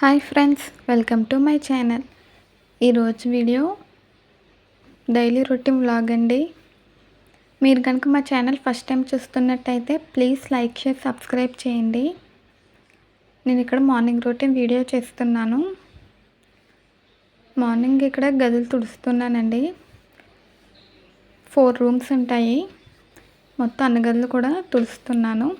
Hi friends welcome to my channel. ఈరోజు video daily routine vlog అండి. మీరు కనుక మా ఛానల్ ఫస్ట్ టైం చూస్తున్నట్టయితే ప్లీజ్ లైక్ షేర్ సబ్స్క్రైబ్ చేయండి. నేను ఇక్కడ మార్నింగ్ రొటీన్ వీడియో చేస్తున్నాను. మార్నింగ్ ఇక్కడ గదులు తుడుస్తున్నానండి. ఫోర్ రూమ్స్ ఉంటాయి. మొత్తం అన్ని గదులు కూడా తుడుస్తున్నాను.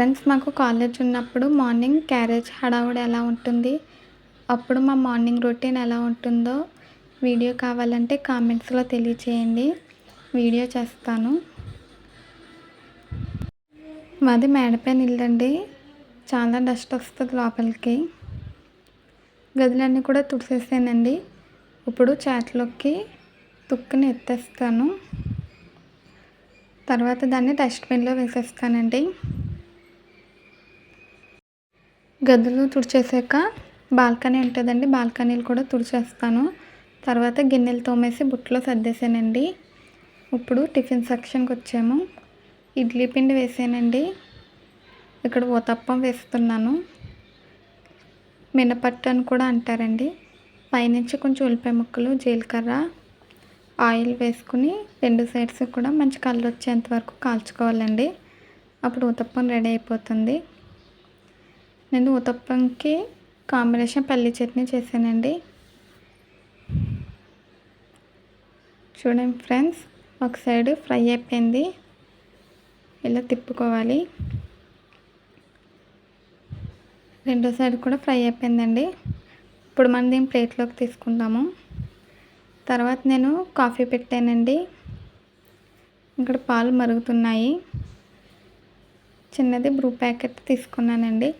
ఫ్రెండ్స్ మాకు కాలేజ్ ఉన్నప్పుడు మార్నింగ్ క్యారేజ్ హడావుడి ఎలా ఉంటుంది? అప్పుడు మా మార్నింగ్ రొటీన్ ఎలా ఉంటుందో వీడియో కావాలంటే కామెంట్స్లో తెలియచేయండి. వీడియో చేస్తాను. మాది మేడపైన ఇల్లండి చాలా డస్ట్ వస్తుంది లోపలికి. గదులన్నీ కూడా తుడిసేసానండి. ఇప్పుడు చాట్లోకి తుక్కుని ఎత్తేస్తాను. తర్వాత దాన్ని డస్ట్బిన్లో వేసేస్తానండి. గదులు తుడిచేసాక బాల్కనీ ఉంటుందండి. బాల్కనీలు కూడా తుడిచేస్తాను. తర్వాత గిన్నెలు తోమేసి బుట్టలో సర్దేశానండి. ఇప్పుడు టిఫిన్ సెక్షన్కి వచ్చాము. ఇడ్లీ పిండి వేసానండి. ఇక్కడ ఊతప్పం వేస్తున్నాను. మినపట్టు అని కూడా అంటారండి. పైనుంచి కొంచెం ఉల్లిపాయ ముక్కలు జీలకర్ర ఆయిల్ వేసుకుని రెండు సైడ్స్ కూడా మంచి కళ్ళు వచ్చేంత వరకు కాల్చుకోవాలండి. అప్పుడు ఊతప్పం రెడీ అయిపోతుంది. నేను ఊతప్పంకి కాంబినేషన్ పల్లి చట్నీ చేశానండి. చూడండి ఫ్రెండ్స్ ఒక సైడ్ ఫ్రై అయిపోయింది. ఇలా తిప్పుకోవాలి. రెండో సైడ్ కూడా ఫ్రై అయిపోయిందండి. ఇప్పుడు మనం దీన్ని ప్లేట్లోకి తీసుకుందాము. తర్వాత నేను కాఫీ పెట్టానండి. ఇక్కడ పాలు మరుగుతున్నాయి. చిన్నది బ్రూ ప్యాకెట్ తీసుకున్నానండి.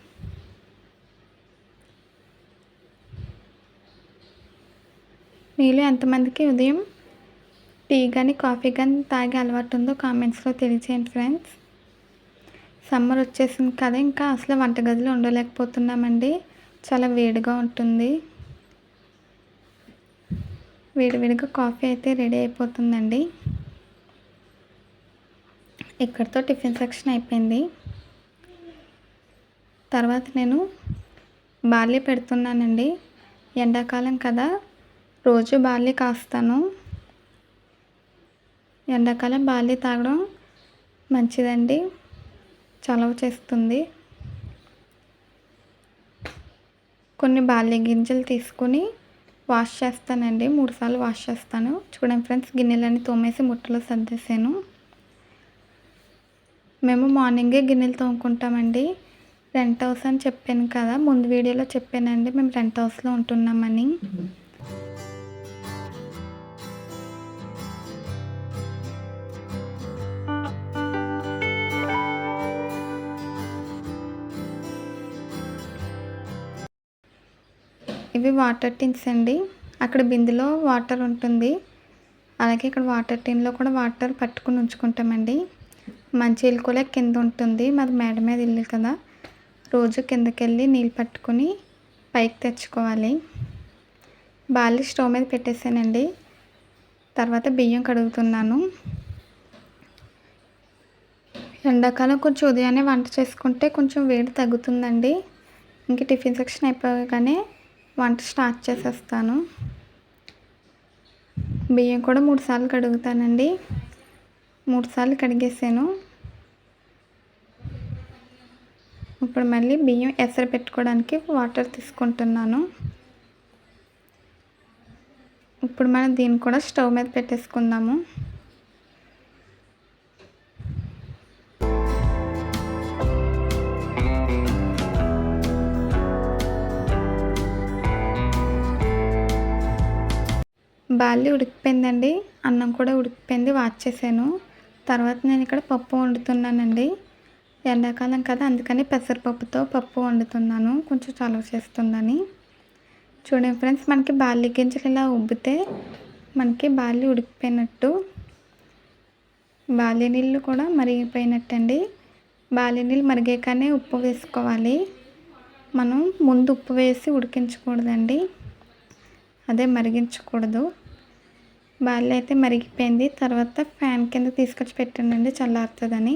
మీలో ఎంతమందికి ఉదయం టీ కానీ కాఫీ కానీ తాగే అలవాటు ఉందో కామెంట్స్లో తెలియచేయండి ఫ్రెండ్స్. సమ్మర్ వచ్చేసింది కదా ఇంకా అసలు వంటగదిలో ఉండలేకపోతున్నామండి. చాలా వేడిగా ఉంటుంది. వేడివేడిగా కాఫీ అయితే రెడీ అయిపోతుందండి. ఇక్కడితో టిఫిన్ సెక్షన్ అయిపోయింది. తర్వాత నేను బార్లీ పెడుతున్నానండి. ఎండాకాలం కదా రోజు బార్లీ కాస్తాను. ఎండాకాలం బార్లీ తాగడం మంచిదండి. చలవ చేస్తుంది. కొన్ని బార్లీ గింజలు తీసుకుని వాష్ చేస్తానండి. మూడుసార్లు వాష్ చేస్తాను. చూడండి ఫ్రెండ్స్ గిన్నెలన్నీ తోమేసి ముట్టలో సర్దేశాను. మేము మార్నింగే గిన్నెలు తోముకుంటామండి. రెంట్ హౌస్ అని చెప్పాను కదా ముందు వీడియోలో చెప్పానండి. మేము రెంట్ హౌస్లో ఉంటున్నామని. ఇవి వాటర్ టిన్స్ అండి. అక్కడ బిందులో వాటర్ ఉంటుంది. అలాగే ఇక్కడ వాటర్ టిన్లో కూడా వాటర్ పట్టుకుని ఉంచుకుంటామండి. మంచి ఇల్లు కూడా కింద ఉంటుంది. మాది మేడ మీద ఇల్లు కదా. రోజు కిందకి వెళ్ళి నీళ్ళు పట్టుకుని పైకి తెచ్చుకోవాలి. బాలి స్టవ్ మీద పెట్టేశానండి తర్వాత బియ్యం కడుగుతున్నాను. ఎండాకాలం కొంచెం ఉదయాన్నే వంట చేసుకుంటే కొంచెం వేడి తగ్గుతుందండి. ఇంక టిఫిన్ సెక్షన్ అయిపోగానే వంట స్టార్ట్ చేసేస్తాను. బియ్యం కూడా మూడు సార్లు కడుగుతానండి. మూడు సార్లు కడిగేసాను. ఇప్పుడు మళ్ళీ బియ్యం ఎసరు పెట్టుకోవడానికి వాటర్ తీసుకుంటున్నాను. ఇప్పుడు మనం దీన్ని కూడా స్టవ్ మీద పెట్టేసుకుందాము. బాల్లి ఉడికిపోయిందండి. అన్నం కూడా ఉడికిపోయింది. వాచ్ చేశాను. తర్వాత నేను ఇక్కడ పప్పు వండుతున్నానండి. ఎండాకాలం కదా అందుకని పెసరపప్పుతో పప్పు వండుతున్నాను. కొంచెం చలవ చేస్తుందని. చూడండి ఫ్రెండ్స్ మనకి బాల్య గింజలు ఇలా ఉబ్బితే మనకి బాల్య ఉడికిపోయినట్టు బాల్య నీళ్ళు కూడా మరిగిపోయినట్టండి. బాల్య నీళ్ళు మరిగాకనే ఉప్పు వేసుకోవాలి. మనం ముందు ఉప్పు వేసి ఉడికించకూడదండి. అదే మరిగించకూడదు. బాల్య అయితే మరిగిపోయింది. తర్వాత ఫ్యాన్ కింద తీసుకొచ్చి పెట్టానండి చల్లారుతుందని.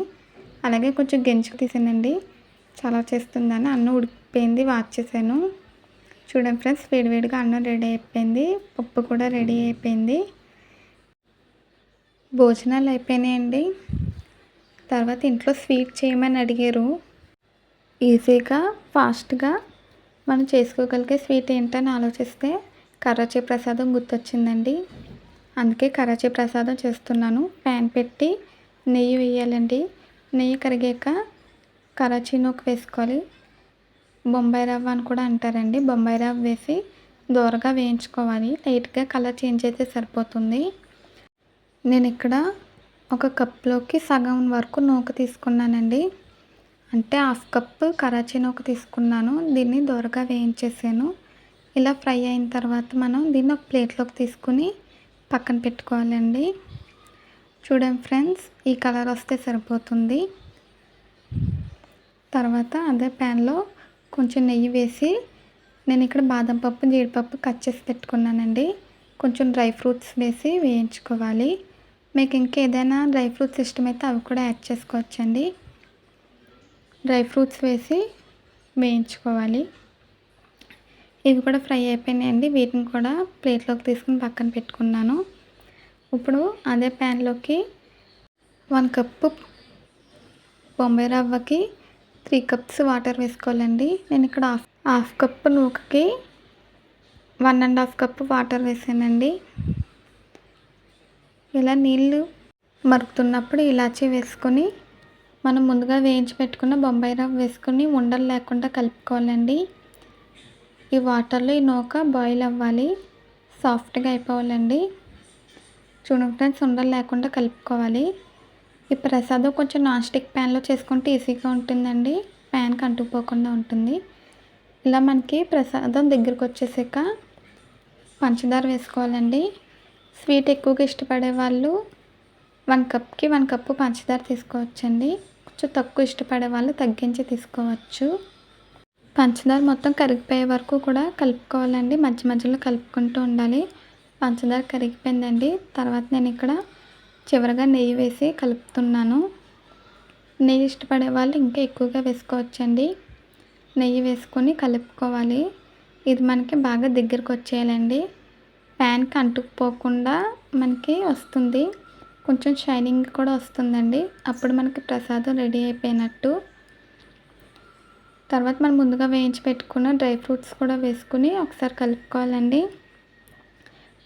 అలాగే కొంచెం గెంచుకు తీసానండి. చాలా చేస్తుందని అన్నం ఉడికిపోయింది వాచ్ చేశాను. చూడండి ఫ్రెండ్స్ వేడివేడిగా అన్నం రెడీ అయిపోయింది పప్పు కూడా రెడీ అయిపోయింది. భోజనాలు అయిపోయినాయండి. తర్వాత ఇంట్లో స్వీట్ చేయమని అడిగారు. ఈజీగా ఫాస్ట్గా మనం చేసుకోగలిగే స్వీట్ ఏంటని ఆలోచిస్తే కర్రచే ప్రసాదం గుర్తొచ్చిందండి. అందుకే కరాచీ ప్రసాదం చేస్తున్నాను. ప్యాన్ పెట్టి నెయ్యి వేయాలండి. నెయ్యి కరిగాక కరాచీ నూక వేసుకోవాలి. బొంబాయి రవ్వ అని కూడా అంటారండి. బొంబాయి రవ్వ వేసి దూరగా వేయించుకోవాలి. లైట్గా కలర్ చేంజ్ అయితే సరిపోతుంది. నేను ఇక్కడ ఒక కప్లోకి సగం వరకు నూక తీసుకున్నానండి. అంటే హాఫ్ కప్ కరాచీ నూక తీసుకున్నాను. దీన్ని దూరగా వేయించేసాను. ఇలా ఫ్రై అయిన తర్వాత మనం దీన్ని ఒక ప్లేట్లోకి తీసుకుని పక్కన పెట్టుకోవాలండి. చూడండి ఫ్రెండ్స్ ఈ కలర్ వస్తే సరిపోతుంది. తర్వాత అదే ప్యాన్లో కొంచెం నెయ్యి వేసి నేను ఇక్కడ బాదం పప్పు జీడిపప్పు కట్ చేసి పెట్టుకున్నానండి. కొంచెం డ్రై ఫ్రూట్స్ వేసి వేయించుకోవాలి. మీకు ఇంకేదైనా డ్రై ఫ్రూట్స్ ఇష్టమైతే అవి కూడా యాడ్ చేసుకోవచ్చండి. డ్రై ఫ్రూట్స్ వేసి వేయించుకోవాలి. ఇవి కూడా ఫ్రై అయిపోయినాయండి. వీటిని కూడా ప్లేట్లోకి తీసుకుని పక్కన పెట్టుకున్నాను. ఇప్పుడు అదే ప్యాన్లోకి వన్ కప్పు బొంబాయి రవ్వకి త్రీ కప్స్ వాటర్ వేసుకోవాలండి. నేను ఇక్కడ half half cup నూకకి one and half cup water వేసానండి. ఇలా నీళ్ళు మరుగుతున్నప్పుడు ఇలాచీ వేసుకొని మనం ముందుగా వేయించి పెట్టుకున్న బొంబాయి రవ్వ వేసుకొని ఉండలు లేకుండా కలుపుకోవాలండి. ఈ వాటర్లో ఈ నూక బాయిల్ అవ్వాలి. సాఫ్ట్గా అయిపోవాలండి. చూడండి ఫ్రెండ్స్ ఉండలు లేకుండా కలుపుకోవాలి. ఈ ప్రసాదం కొంచెం నాన్ స్టిక్ ప్యాన్లో చేసుకుంటే ఈజీగా ఉంటుందండి. ప్యాన్కి అంటుకుపోకుండా ఉంటుంది. ఇలా మనకి ప్రసాదం దగ్గరకు వచ్చేసాక పంచదార వేసుకోవాలండి. స్వీట్ ఎక్కువగా ఇష్టపడే వాళ్ళు వన్ కప్కి వన్ కప్పు పంచదార తీసుకోవచ్చండి. కొంచెం తక్కువ ఇష్టపడే వాళ్ళు తగ్గించి తీసుకోవచ్చు. పంచదార మొత్తం కరిగిపోయే వరకు కూడా కలుపుకోవాలండి. మధ్య మధ్యలో కలుపుకుంటూ ఉండాలి. పంచదార కరిగిపోయిందండి. తర్వాత నేను ఇక్కడ చివరిగా నెయ్యి వేసి కలుపుతున్నాను. నెయ్యి ఇష్టపడే వాళ్ళు ఇంకా ఎక్కువగా వేసుకోవచ్చండి. నెయ్యి వేసుకొని కలుపుకోవాలి. ఇది మనకి బాగా దగ్గరకు వచ్చేయాలండి. ప్యాన్కి అంటుకుపోకుండా మనకి వస్తుంది. కొంచెం షైనింగ్ కూడా వస్తుందండి. అప్పుడు మనకి ప్రసాదం రెడీ అయిపోయినట్టు. తర్వాత మనం ముందుగా వేయించి పెట్టుకున్న డ్రై ఫ్రూట్స్ కూడా వేసుకుని ఒకసారి కలుపుకోవాలండి.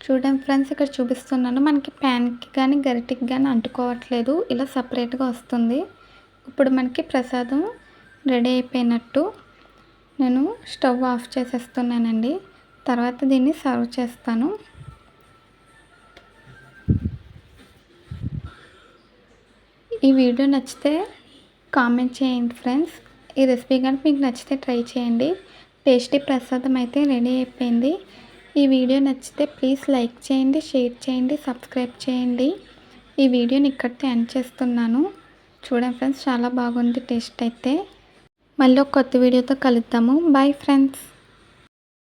చూడండి ఫ్రెండ్స్ ఇక్కడ చూపిస్తున్నాను. మనకి ప్యాన్కి కానీ గరిటికి కానీ అంటుకోవట్లేదు. ఇలా సపరేట్గా వస్తుంది. ఇప్పుడు మనకి ప్రసాదం రెడీ అయిపోయినట్టు నేను స్టవ్ ఆఫ్ చేసేస్తున్నానండి. తర్వాత దీన్ని సర్వ్ చేస్తాను. ఈ వీడియో నచ్చితే కామెంట్ చేయండి ఫ్రెండ్స్. ఈ రెసిపీ కనుక మీకు నచ్చితే ట్రై చేయండి. టేస్టీ ప్రసాదం అయితే రెడీ అయిపోయింది. ఈ వీడియో నచ్చితే ప్లీజ్ లైక్ చేయండి షేర్ చేయండి సబ్స్క్రైబ్ చేయండి. ఈ వీడియోని ఇక్కడితో ఎండ్ చేస్తున్నాను. చూడండి ఫ్రెండ్స్ చాలా బాగుంది టేస్ట్ అయితే. మళ్ళీ ఒక కొత్త వీడియోతో కలుద్దాము. Bye friends.